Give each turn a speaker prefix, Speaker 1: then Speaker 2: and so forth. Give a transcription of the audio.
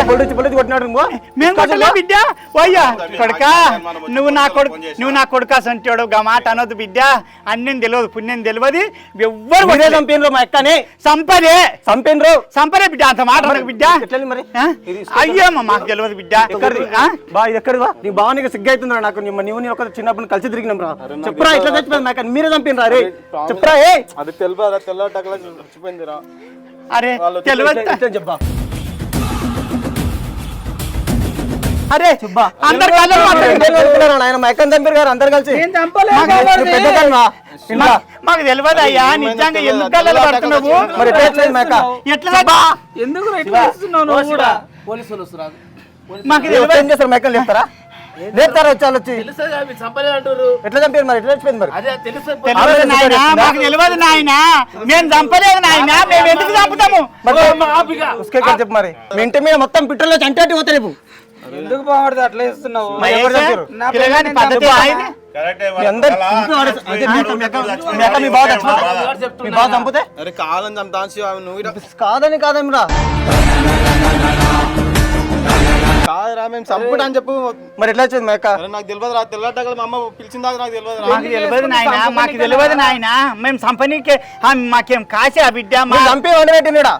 Speaker 1: కొట్టినాడు నువ్వు?
Speaker 2: మేము కొట్టలే బిడ్డ. పోయ్యా కొడుక నువ్వు నా కొడుకు నువ్వు నా కొడుక సంటాడు గా మాట అనొద్దు బిడ్డ. అన్నం తెలియదు పుణ్యం తెలియదు. ఎవ్వరు
Speaker 1: మీరే చంపినరు మా అక్కని.
Speaker 2: సంపదే
Speaker 1: చంపినరు.
Speaker 2: సంపరే బిడ్డ అంత మాట అనకు బిడ్డ.
Speaker 1: మరి?
Speaker 2: ఆ?
Speaker 1: ఇది
Speaker 2: అయ్యమ్మ మాకు తెలియదు బిడ్డ?
Speaker 1: బా ఇది ఎక్కడిది బా? నీ బావ నీకు సిగ్గు అవుతుందా నాకు. నీ నీవు నేను ఒక చిన్నప్పుడు కలిసి తిరిగినాం రా. చెప్పురా ఇట్లా చచ్చిపోయింది నాకు మీరే చంపినరా రే. చెప్పురా ఏ
Speaker 3: అది తెలియదు తెల్ల టకలా చచ్చిపోయిందిరా.
Speaker 2: అరే తెలియదు
Speaker 1: చెప్పా
Speaker 2: అరే అందరు
Speaker 1: గారు అందరు కలిసి. మాకు
Speaker 2: తెలియదు అయ్యా నిజంగా ఎందుకు కళ్ళు పడుతున్నావు?
Speaker 1: మరి ఎట్లా?
Speaker 4: ఎందుకు
Speaker 5: పోలీసులు వస్తున్నారు.
Speaker 2: మాకు తెలియదు
Speaker 1: చేస్తారు? లేపుతారా? వచ్చి?
Speaker 5: చంపలేదు అంటారు
Speaker 1: ఎట్లా చంపారు మరి? ఎట్లా చచ్చిపోయింది మరి?
Speaker 5: అదే తెలుసు.
Speaker 2: తెలియదు నాయనా మాకు తెలియదు నాయనా. మేము చంపలేదు నాయనా మేము ఎందుకు చంపుతాము?
Speaker 1: ఉస్కే కదా చెప్పు మరి. మీ ఇంటి మీద మొత్తం పిట్టల్లో చంటే పోతా రేపు
Speaker 4: ఎందుకు బాగుపడదు అట్లా చేస్తున్నావు?
Speaker 1: మరి ఎవరు చంపారు?
Speaker 4: నా
Speaker 2: పిల్లగాని పద్ధతి ఆయన?
Speaker 1: మీ అందరు ఇంట్లో వాడే- అదే మీ అక్క- మీ అక్క- మీ అక్క మీ బావ చచ్చిపోతే మీ బావ చంపితే?
Speaker 3: అరే కావాలని చంపుతాను శివ నువ్వు ఈడ-
Speaker 1: కాదని కాదేమిరా?
Speaker 3: కాదురా మేము చంపుడు అని చెప్పు.
Speaker 1: మరి ఎట్లా వచ్చింది మా అక్క?
Speaker 3: అరే నాకు తెలియదు రా తెల్ల టకలు మా అమ్మ పిలిచిందా నాకు తెలియదు
Speaker 2: మాకు తెలియదు నాయనా మాకు తెలియదు నాయనా. మేము సంపనీకే ఆ, మాకేం కాసే ఆ బిడ్డ
Speaker 1: చంపి వండి పెట్టినడా